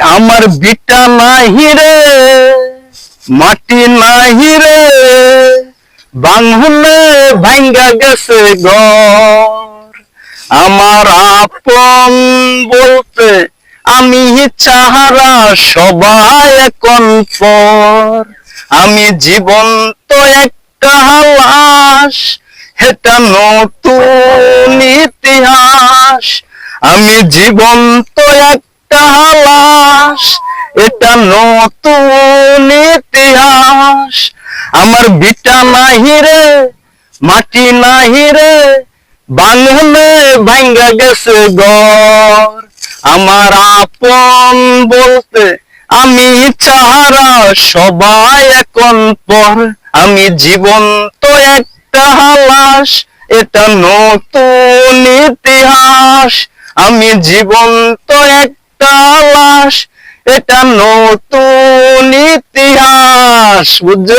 আমার বিটা নাহি রে, মাটি নাহি রে। বাংহুলে ভাঙ্গা গেছে ঘর। আমার আপন বলতে আমি চাহারা সবাই এখন পর। আমি জীবন্ত একটা লাশ এটা নতুন ইতিহাস। আমি জীবন্ত একটা লাশ এটা নতুন ইতিহাস। আমার বিটা নাহি রে, মাটি নাহি রে বাংলে ভাঙ্গা গেছে ঘর। আমার আপন বলতে আমি চাহারা সবাই এখন পর। আমি জীবন্ত একটা লাশ এটা নতুন ইতিহাস। আমি জীবন্ত একটা লাশ এটা নতুন ইতিহাস বুঝছ